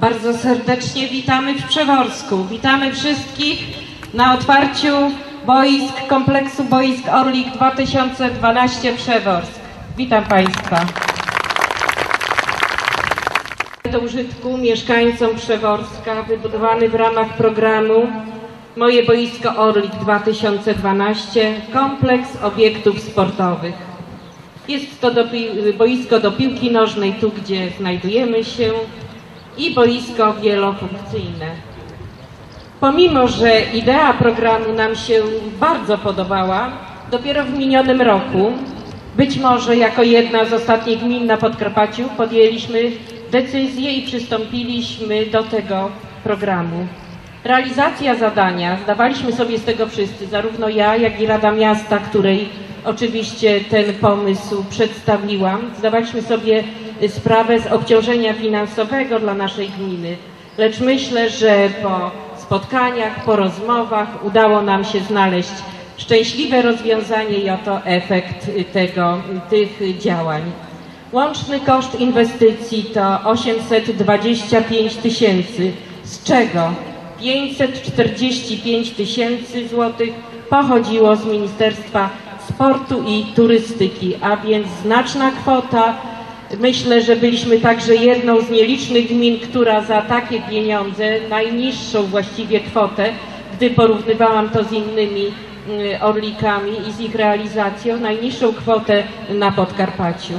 Bardzo serdecznie witamy w Przeworsku. Witamy wszystkich na otwarciu boisk kompleksu boisk Orlik 2012 Przeworsk. Witam Państwa. Do użytku mieszkańcom Przeworska wybudowany w ramach programu Moje boisko Orlik 2012 kompleks obiektów sportowych. Jest to do, boisko do piłki nożnej, tu gdzie znajdujemy się, i boisko wielofunkcyjne. Pomimo, że idea programu nam się bardzo podobała, dopiero w minionym roku, być może jako jedna z ostatnich gmin na Podkarpaciu, podjęliśmy decyzję i przystąpiliśmy do tego programu. Realizacja zadania, zdawaliśmy sobie z tego wszyscy, zarówno ja, jak i Rada Miasta, której oczywiście ten pomysł przedstawiłam, zdawaliśmy sobie sprawę z obciążenia finansowego dla naszej gminy. Lecz myślę, że po spotkaniach, po rozmowach udało nam się znaleźć szczęśliwe rozwiązanie i oto efekt tego, tych działań. Łączny koszt inwestycji to 825 tysięcy, z czego 545 tysięcy złotych pochodziło z Ministerstwa Sportu i Turystyki, a więc znaczna kwota. Myślę, że byliśmy także jedną z nielicznych gmin, która za takie pieniądze, najniższą właściwie kwotę, gdy porównywałam to z innymi y, orlikami i z ich realizacją, najniższą kwotę na Podkarpaciu.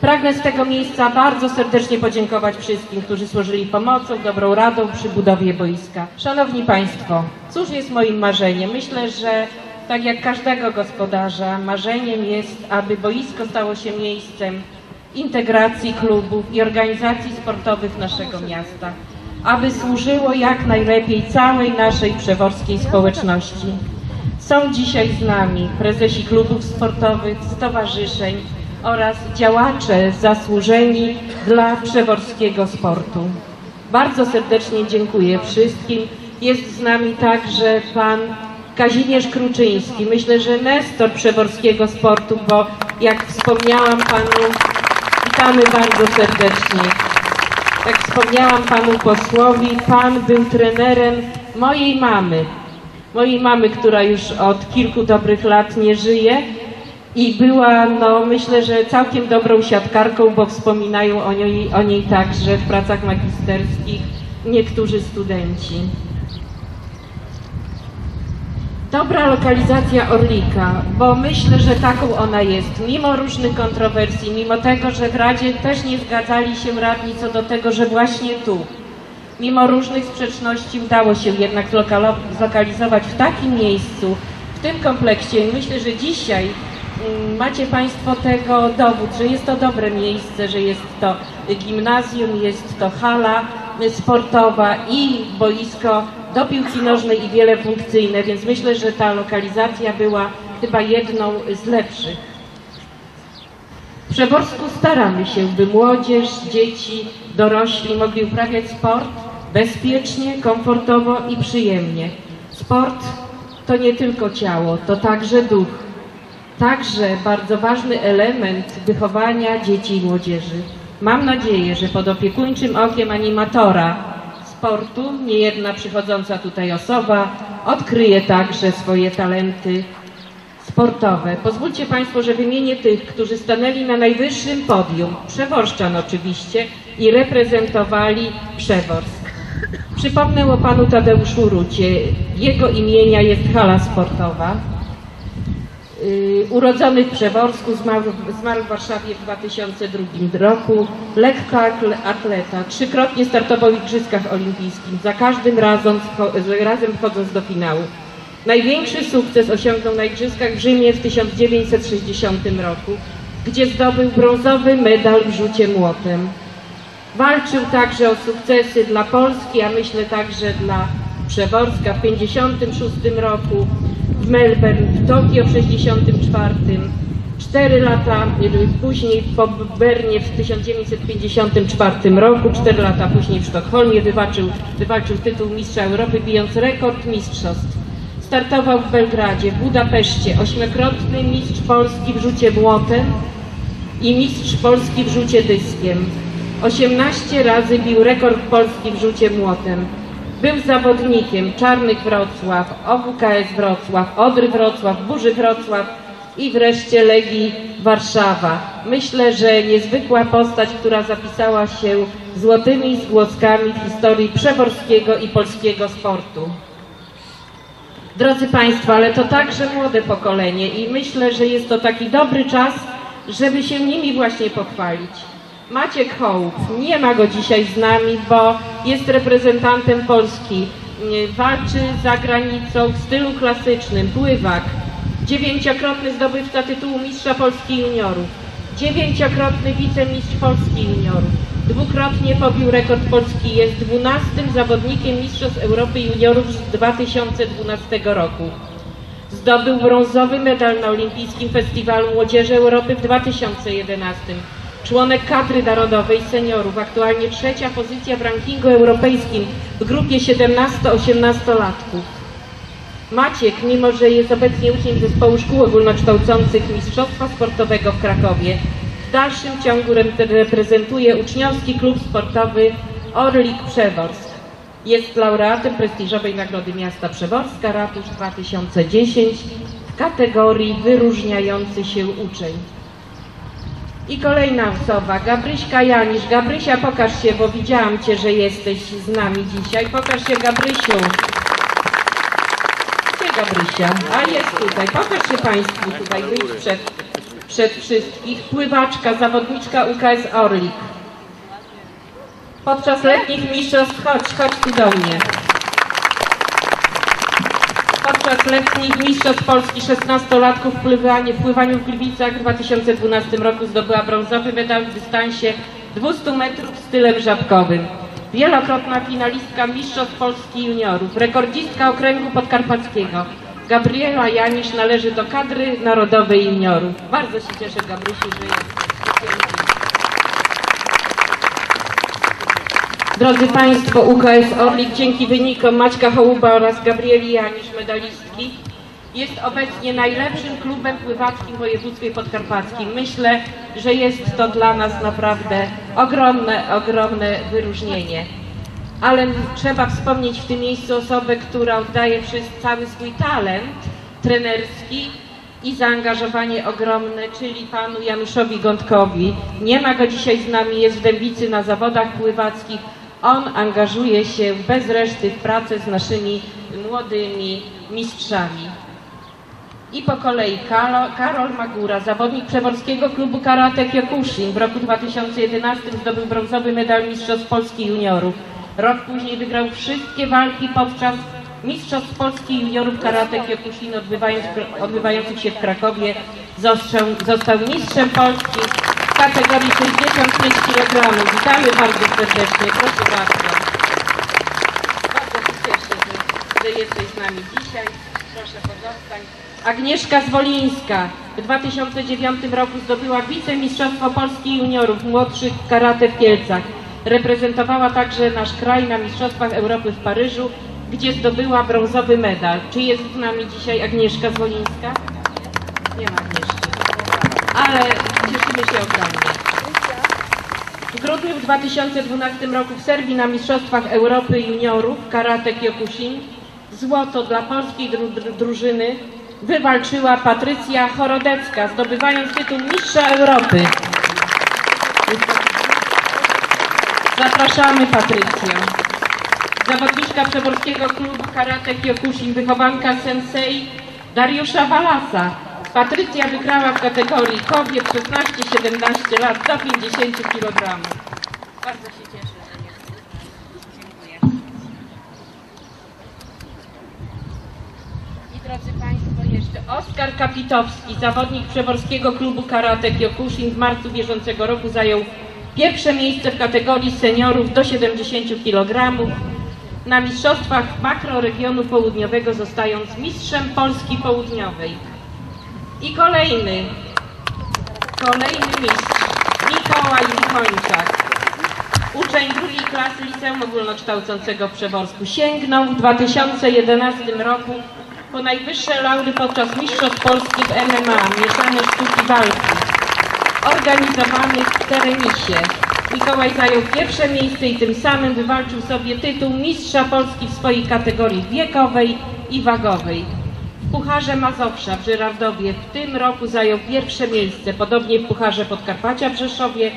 Pragnę z tego miejsca bardzo serdecznie podziękować wszystkim, którzy służyli pomocą, dobrą radą przy budowie boiska. Szanowni Państwo, cóż jest moim marzeniem? Myślę, że tak jak każdego gospodarza, marzeniem jest, aby boisko stało się miejscem integracji klubów i organizacji sportowych naszego miasta, aby służyło jak najlepiej całej naszej przeworskiej społeczności. Są dzisiaj z nami prezesi klubów sportowych, stowarzyszeń oraz działacze zasłużeni dla przeworskiego sportu. Bardzo serdecznie dziękuję wszystkim. Jest z nami także pan Kazimierz Kruczyński. Myślę, że nestor przeworskiego sportu, bo jak wspomniałam panu, witamy bardzo serdecznie. Jak wspomniałam panu posłowi, pan był trenerem mojej mamy. Mojej mamy, która już od kilku dobrych lat nie żyje i była, no myślę, że całkiem dobrą siatkarką, bo wspominają o niej, o niej także w pracach magisterskich niektórzy studenci. Dobra lokalizacja Orlika, bo myślę, że taką ona jest, mimo różnych kontrowersji, mimo tego, że w Radzie też nie zgadzali się radni co do tego, że właśnie tu, mimo różnych sprzeczności udało się jednak zlokalizować w takim miejscu, w tym kompleksie. I myślę, że dzisiaj mm, macie Państwo tego dowód, że jest to dobre miejsce, że jest to gimnazjum, jest to hala sportowa i boisko do piłki nożnej i wiele funkcyjne, więc myślę, że ta lokalizacja była chyba jedną z lepszych. W Przeworsku staramy się, by młodzież, dzieci, dorośli mogli uprawiać sport bezpiecznie, komfortowo i przyjemnie. Sport to nie tylko ciało, to także duch. Także bardzo ważny element wychowania dzieci i młodzieży. Mam nadzieję, że pod opiekuńczym okiem animatora sportu niejedna przychodząca tutaj osoba odkryje także swoje talenty sportowe. Pozwólcie Państwo, że wymienię tych, którzy stanęli na najwyższym podium, Przeworszczan oczywiście, i reprezentowali Przeworsk. Przypomnę o panu Tadeuszu Rucie. Jego imienia jest hala sportowa. Yy, Urodzony w Przeworsku, zmarł, zmarł w Warszawie w 2002 roku. Lekkoatleta, trzykrotnie startował w Igrzyskach Olimpijskich, za każdym razem, razem wchodząc do finału. Największy sukces osiągnął na Igrzyskach w Rzymie w 1960 roku, gdzie zdobył brązowy medal w rzucie młotem. Walczył także o sukcesy dla Polski, a myślę także dla Przeworska w 1956 roku, w Melbourne, w Tokio w 1964, cztery lata później po Bernie w 1954 roku, cztery lata później w Sztokholmie wywalczył, wywalczył tytuł mistrza Europy, bijąc rekord mistrzostw. Startował w Belgradzie, w Budapeszcie, ośmiokrotny mistrz Polski w rzucie młotem i mistrz Polski w rzucie dyskiem. 18 razy bił rekord Polski w rzucie młotem. Był zawodnikiem Czarnych Wrocław, OWKS Wrocław, Odry Wrocław, Burzy Wrocław i wreszcie Legii Warszawa. Myślę, że niezwykła postać, która zapisała się złotymi zgłoskami w historii przeworskiego i polskiego sportu. Drodzy Państwo, ale to także młode pokolenie i myślę, że jest to taki dobry czas, żeby się nimi właśnie pochwalić. Maciek Hołb, nie ma go dzisiaj z nami, bo jest reprezentantem Polski. Walczy za granicą w stylu klasycznym, pływak, dziewięciokrotny zdobywca tytułu Mistrza Polski Juniorów, dziewięciokrotny wicemistrz Polski Juniorów, dwukrotnie pobił rekord Polski, jest dwunastym zawodnikiem Mistrzostw Europy Juniorów z 2012 roku. Zdobył brązowy medal na Olimpijskim Festiwalu Młodzieży Europy w 2011. Członek kadry narodowej seniorów, aktualnie trzecia pozycja w rankingu europejskim w grupie 17-18-latków. Maciek, mimo że jest obecnie uczniem zespołu szkół ogólnokształcących Mistrzostwa Sportowego w Krakowie, w dalszym ciągu rep- reprezentuje uczniowski klub sportowy Orlik Przeworsk. Jest laureatem prestiżowej Nagrody Miasta Przeworska Ratusz 2010 w kategorii wyróżniający się uczeń. I kolejna osoba, Gabryśka Janisz. Gabrysia, pokaż się, bo widziałam Cię, że jesteś z nami dzisiaj. Pokaż się, Gabrysiu. Gdzie Gabrysia? A jest tutaj. Pokaż się Państwu tutaj, wyjdź przed, przed wszystkich. Pływaczka, zawodniczka UKS Orlik. Podczas letnich mistrzostw, chodź, chodź tu do mnie. Podczas letnich mistrzostw Polski 16-latków w pływaniu, w Gliwicach w 2012 roku zdobyła brązowy medal w dystansie 200 metrów stylem żabkowym. Wielokrotna finalistka Mistrzostw Polski Juniorów, rekordzistka okręgu podkarpackiego. Gabriela Janisz należy do kadry narodowej juniorów. Bardzo się cieszę, Gabrysiu, że jest. Drodzy Państwo, UKS Orlik dzięki wynikom Maćka Hołuba oraz Gabrieli Janisz, medalistki, jest obecnie najlepszym klubem pływackim w województwie podkarpackim. Myślę, że jest to dla nas naprawdę ogromne, ogromne wyróżnienie. Ale trzeba wspomnieć w tym miejscu osobę, która oddaje wszyscy cały swój talent trenerski i zaangażowanie ogromne, czyli panu Januszowi Gądkowi. Nie ma go dzisiaj z nami, jest w Dębicy na zawodach pływackich. On angażuje się bez reszty w pracę z naszymi młodymi mistrzami. I po kolei Karol, Magura, zawodnik Przeworskiego Klubu Karate Kyokushin. W roku 2011 zdobył brązowy medal Mistrzostw Polski Juniorów. Rok później wygrał wszystkie walki podczas Mistrzostw Polski Juniorów Karate Kyokushin odbywając, odbywających się w Krakowie. Został mistrzem Polski w kategorii 65 kg. Witamy bardzo serdecznie, proszę bardzo. Bardzo się cieszę, że, że jesteś z nami dzisiaj. Proszę pozostań. Agnieszka Zwolińska w 2009 roku zdobyła wicemistrzostwo Polski juniorów młodszych karate w Kielcach. Reprezentowała także nasz kraj na Mistrzostwach Europy w Paryżu, gdzie zdobyła brązowy medal. Czy jest z nami dzisiaj Agnieszka Zwolińska? Nie ma Agnieszki. Ale cieszymy się ogromnie. W grudniu w 2012 roku w Serbii na Mistrzostwach Europy Juniorów Karate Kyokushin złoto dla polskiej dru dru drużyny wywalczyła Patrycja Chorodecka, zdobywając tytuł Mistrza Europy. Zapraszamy Patrycję. Zawodniczka Przeworskiego Klubu Karate Kyokushin, wychowanka sensei Dariusza Walasa. Patrycja wygrała w kategorii kobiet 16-17 lat do 50 kg. Bardzo się cieszę, drodzy Państwo, jeszcze Oskar Kapitowski, zawodnik Przeworskiego Klubu Karate Kyokushin w marcu bieżącego roku zajął pierwsze miejsce w kategorii seniorów do 70 kg na Mistrzostwach Makroregionu Południowego zostając mistrzem Polski Południowej. I kolejny, kolejny mistrz, Mikołaj Michończak. Uczeń drugiej klasy Liceum Ogólnokształcącego w Przeworsku sięgnął w 2011 roku po najwyższe laury podczas Mistrzostw Polski w MMA, mieszane sztuki walki, organizowanych w Terenisie. Mikołaj zajął pierwsze miejsce i tym samym wywalczył sobie tytuł Mistrza Polski w swojej kategorii wiekowej i wagowej. Pucharze Mazowsza w Żyrardowie w tym roku zajął pierwsze miejsce, podobnie w Pucharze Podkarpacia w Rzeszowie.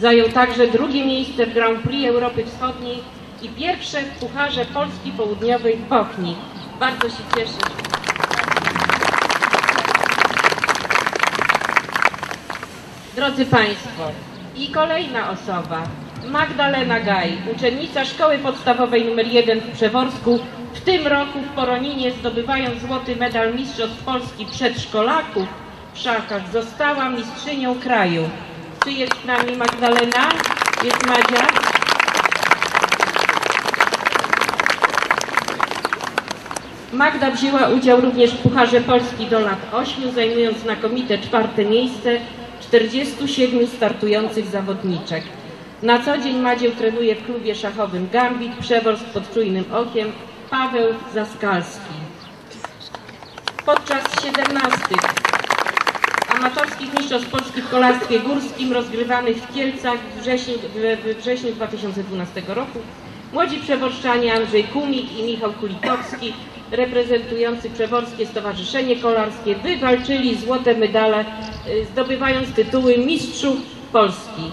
Zajął także drugie miejsce w Grand Prix Europy Wschodniej i pierwsze w Pucharze Polski Południowej w Bochni. Bardzo się cieszę. Drodzy Państwo, i kolejna osoba, Magdalena Gaj, uczennica Szkoły Podstawowej nr 1 w Przeworsku, w tym roku w Poroninie zdobywając złoty medal Mistrzostw Polski przedszkolaków w szachach, została mistrzynią kraju. Czy jest z nami Magdalena? Jest Madzia? Magda wzięła udział również w Pucharze Polski do lat 8, zajmując znakomite czwarte miejsce 47 startujących zawodniczek. Na co dzień Madzię trenuje w klubie szachowym Gambit, Przeworsk pod czujnym okiem, Paweł Zaskalski. Podczas 17 amatorskich mistrzostw Polski w kolarstwie górskim rozgrywanych w Kielcach w wrześniu, we wrześniu 2012 roku młodzi przeworzczanie Andrzej Kumik i Michał Kulikowski reprezentujący Przeworskie Stowarzyszenie Kolarskie wywalczyli złote medale, y, zdobywając tytuły mistrzów Polski.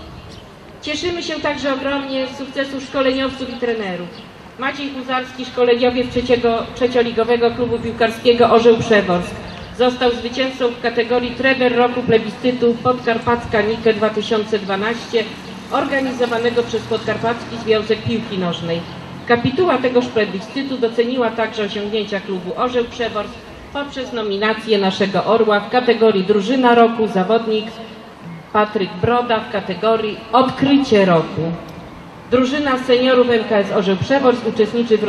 Cieszymy się także ogromnie z sukcesu szkoleniowców i trenerów. Maciej Huzarski, szkoleniowiec trzeciego, trzecioligowego klubu piłkarskiego Orzeł Przeworsk. Został zwycięzcą w kategorii trener roku plebiscytu Podkarpacka Nike 2012 organizowanego przez Podkarpacki Związek Piłki Nożnej. Kapituła tegoż plebiscytu doceniła także osiągnięcia klubu Orzeł Przeworsk poprzez nominację naszego orła w kategorii drużyna roku, zawodnik Patryk Broda w kategorii odkrycie roku. Drużyna seniorów MKS Orzeł Przeworsk uczestniczy w,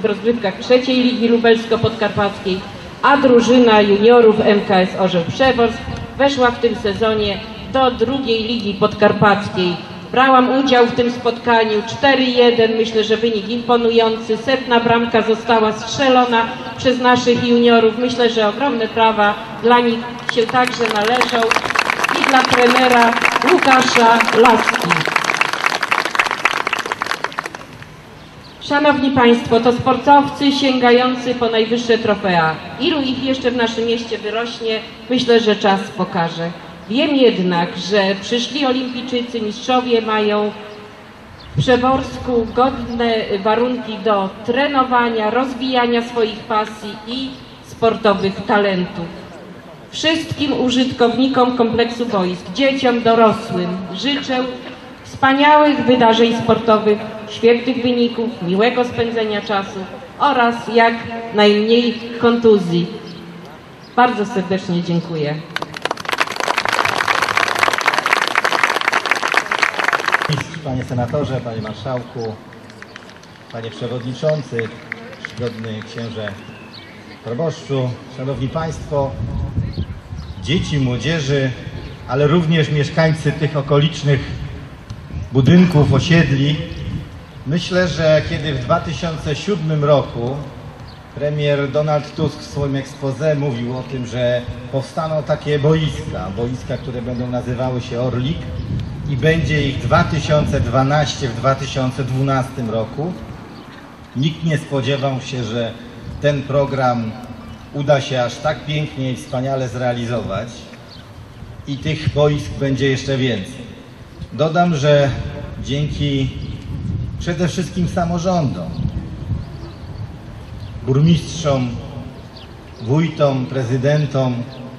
w rozgrywkach trzeciej Ligi Lubelsko-Podkarpackiej, a drużyna juniorów MKS Orzeł Przeworsk weszła w tym sezonie do drugiej Ligi Podkarpackiej. Brałam udział w tym spotkaniu 4-1, myślę, że wynik imponujący. Setna bramka została strzelona przez naszych juniorów. Myślę, że ogromne prawa dla nich się także należą i dla trenera Łukasza Laski. Szanowni Państwo, to sportowcy sięgający po najwyższe trofea. Ilu ich jeszcze w naszym mieście wyrośnie, myślę, że czas pokaże. Wiem jednak, że przyszli olimpijczycy, mistrzowie mają w Przeworsku godne warunki do trenowania, rozwijania swoich pasji i sportowych talentów. Wszystkim użytkownikom kompleksu boisk, dzieciom, dorosłym życzę wspaniałych wydarzeń sportowych, świetnych wyników, miłego spędzenia czasu oraz jak najmniej kontuzji. Bardzo serdecznie dziękuję. Panie senatorze, panie marszałku, panie przewodniczący, czcigodny księże proboszczu, szanowni państwo, dzieci, młodzieży, ale również mieszkańcy tych okolicznych budynków, osiedli. Myślę, że kiedy w 2007 roku premier Donald Tusk w swoim expose mówił o tym, że powstaną takie boiska, boiska, które będą nazywały się Orlik, i będzie ich 2012 w 2012 roku. Nikt nie spodziewał się, że ten program uda się aż tak pięknie i wspaniale zrealizować i tych boisk będzie jeszcze więcej. Dodam, że dzięki przede wszystkim samorządom, burmistrzom, wójtom, prezydentom,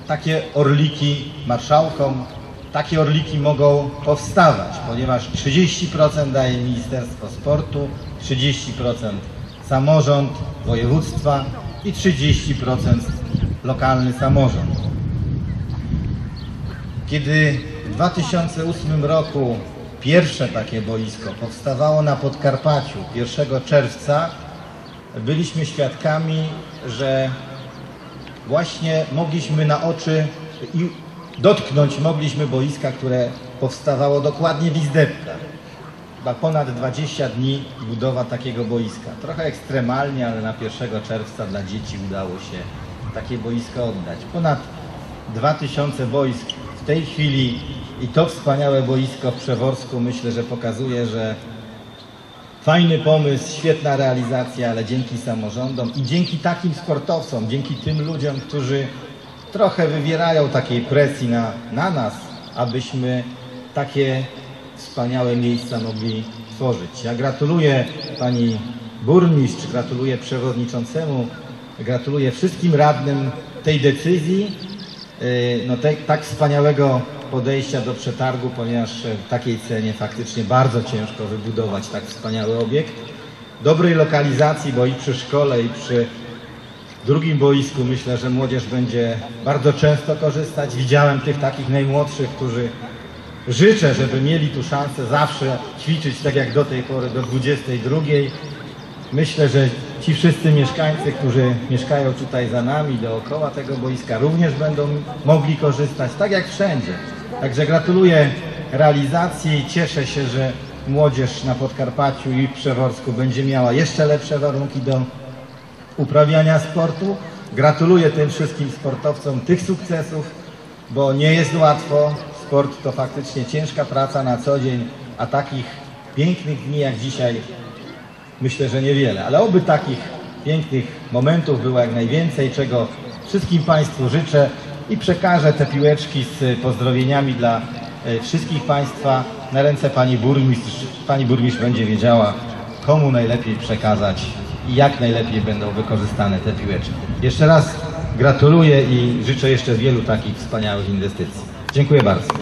takie orliki, marszałkom, takie orliki mogą powstawać, ponieważ 30% daje Ministerstwo Sportu, 30% samorząd województwa i 30% lokalny samorząd. Kiedy w 2008 roku pierwsze takie boisko powstawało na Podkarpaciu 1 czerwca, byliśmy świadkami, że właśnie mogliśmy na oczy i dotknąć mogliśmy boiska, które powstawało dokładnie w Izdebkach. Chyba ponad 20 dni budowa takiego boiska. Trochę ekstremalnie, ale na 1 czerwca dla dzieci udało się takie boisko oddać. Ponad 2000 boisk w tej chwili I to wspaniałe boisko w Przeworsku myślę, że pokazuje, że fajny pomysł, świetna realizacja, ale dzięki samorządom i dzięki takim sportowcom, dzięki tym ludziom, którzy trochę wywierają takiej presji na, na nas, abyśmy takie wspaniałe miejsca mogli tworzyć. Ja gratuluję pani burmistrz, gratuluję przewodniczącemu, gratuluję wszystkim radnym tej decyzji, yy, no te, tak wspaniałego podejścia do przetargu, ponieważ w takiej cenie faktycznie bardzo ciężko wybudować tak wspaniały obiekt. Dobrej lokalizacji, bo i przy szkole, i przy drugim boisku myślę, że młodzież będzie bardzo często korzystać. Widziałem tych takich najmłodszych, którzy życzę, żeby mieli tu szansę zawsze ćwiczyć tak jak do tej pory, do 22. Myślę, że ci wszyscy mieszkańcy, którzy mieszkają tutaj za nami, dookoła tego boiska, również będą mogli korzystać, tak jak wszędzie. Także gratuluję realizacji. Cieszę się, że młodzież na Podkarpaciu i w Przeworsku będzie miała jeszcze lepsze warunki do uprawiania sportu. Gratuluję tym wszystkim sportowcom tych sukcesów, bo nie jest łatwo. Sport to faktycznie ciężka praca na co dzień, a takich pięknych dni jak dzisiaj myślę, że niewiele. Ale oby takich pięknych momentów było jak najwięcej, czego wszystkim Państwu życzę i przekażę te piłeczki z pozdrowieniami dla e, wszystkich Państwa na ręce Pani Burmistrz. Pani Burmistrz będzie wiedziała, komu najlepiej przekazać i jak najlepiej będą wykorzystane te piłeczki. Jeszcze raz gratuluję i życzę jeszcze wielu takich wspaniałych inwestycji. Dziękuję bardzo.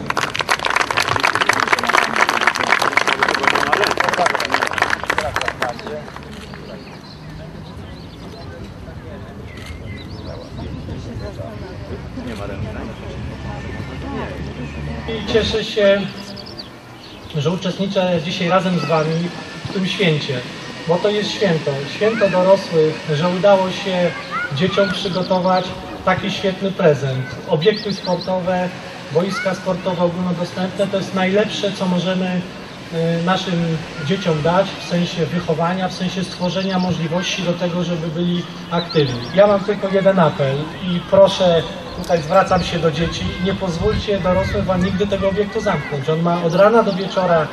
I cieszę się, że uczestniczę dzisiaj razem z Wami w tym święcie, bo to jest święto, święto dorosłych, że udało się dzieciom przygotować taki świetny prezent. Obiekty sportowe, boiska sportowe ogólnodostępne to jest najlepsze, co możemy y, naszym dzieciom dać w sensie wychowania, w sensie stworzenia możliwości do tego, żeby byli aktywni. Ja mam tylko jeden apel i proszę, tutaj zwracam się do dzieci, nie pozwólcie dorosłym Wam nigdy tego obiektu zamknąć. On ma od rana do wieczora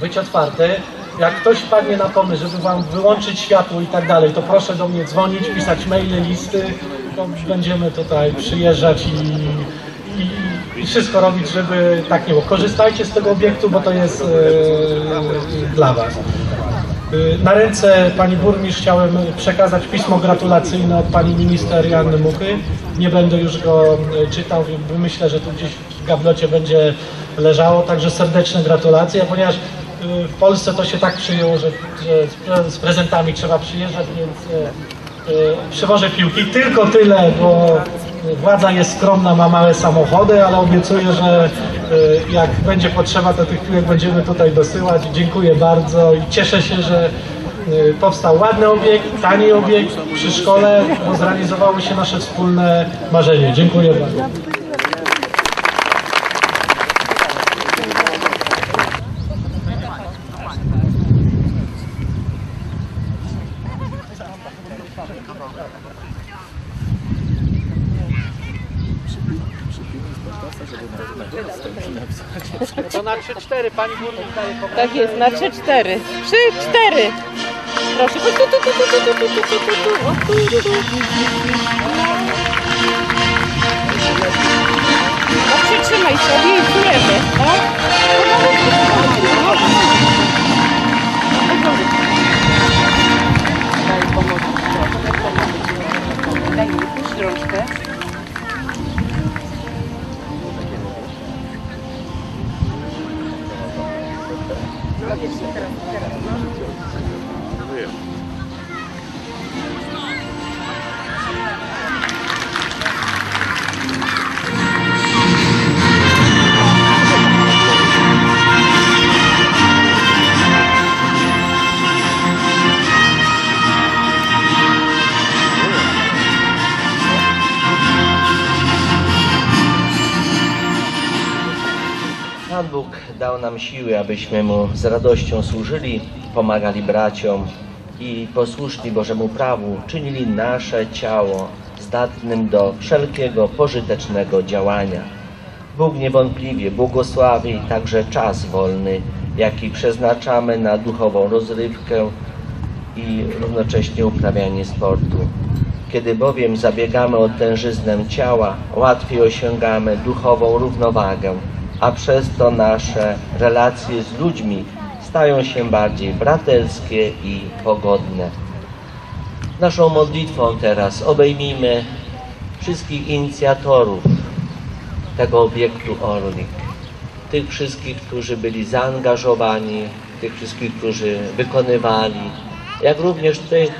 być otwarty. Jak ktoś wpadnie na pomysł, żeby Wam wyłączyć światło i tak dalej, to proszę do mnie dzwonić, pisać maile, listy, to będziemy tutaj przyjeżdżać i, i, i wszystko robić, żeby tak nie było. Korzystajcie z tego obiektu, bo to jest e, dla Was. Y, Na ręce pani burmistrz chciałem przekazać pismo gratulacyjne od pani minister Janny Muchy. Nie będę już go y, czytał, myślę, że tu gdzieś w gablocie będzie leżało, także serdeczne gratulacje, ponieważ y, w Polsce to się tak przyjęło, że, że z pre- z prezentami trzeba przyjeżdżać, więc przywożę piłki. Tylko tyle, bo władza jest skromna, ma małe samochody, ale obiecuję, że y, jak będzie potrzeba, to tych piłek będziemy tutaj dosyłać. Dziękuję bardzo i cieszę się, że y, powstał ładny obiekt, tani obiekt przy szkole, zrealizowało się nasze wspólne marzenie. Dziękuję bardzo. To na 3-4 pani burmistrz daje Tak jest, na 3-4. 3-4. Proszę, tu, tu, tu, tu, tu, tu, tu, tu, tu, tu, tu, o, tu, tu. No przytrzymaj sobie i płyniemy, no. Daj mi puść rączkę. Siły, abyśmy Mu z radością służyli, pomagali braciom i posłuszni Bożemu prawu czynili nasze ciało zdatnym do wszelkiego pożytecznego działania. Bóg niewątpliwie błogosławi także czas wolny, jaki przeznaczamy na duchową rozrywkę i równocześnie uprawianie sportu. Kiedy bowiem zabiegamy o tężyznę ciała, łatwiej osiągamy duchową równowagę, a przez to nasze relacje z ludźmi stają się bardziej braterskie i pogodne. Naszą modlitwą teraz obejmijmy wszystkich inicjatorów tego obiektu Orlik, tych wszystkich, którzy byli zaangażowani, tych wszystkich, którzy wykonywali, jak również tych,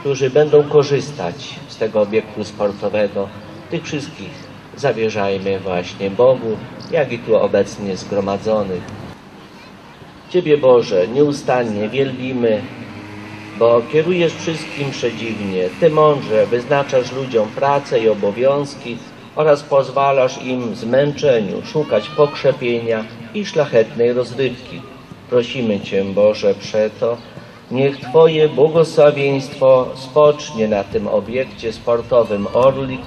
którzy będą korzystać z tego obiektu sportowego. Tych wszystkich zawierzajmy właśnie Bogu, jak i tu obecnie zgromadzonych. Ciebie Boże nieustannie wielbimy, bo kierujesz wszystkim przedziwnie. Ty mądrze wyznaczasz ludziom pracę i obowiązki oraz pozwalasz im zmęczeniu szukać pokrzepienia i szlachetnej rozrywki. Prosimy Cię, Boże, przeto, niech Twoje błogosławieństwo spocznie na tym obiekcie sportowym Orlik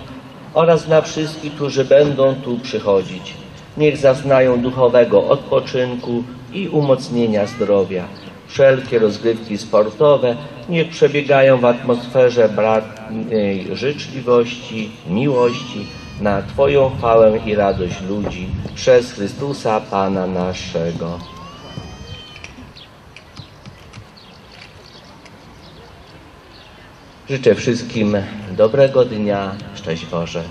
oraz na wszystkich, którzy będą tu przychodzić. Niech zaznają duchowego odpoczynku i umocnienia zdrowia. Wszelkie rozgrywki sportowe niech przebiegają w atmosferze bratniej życzliwości, miłości na Twoją chwałę i radość ludzi przez Chrystusa Pana naszego. Życzę wszystkim dobrego dnia. Szczęść Boże.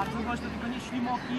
Bardzo głośno, tylko nie ślimoki.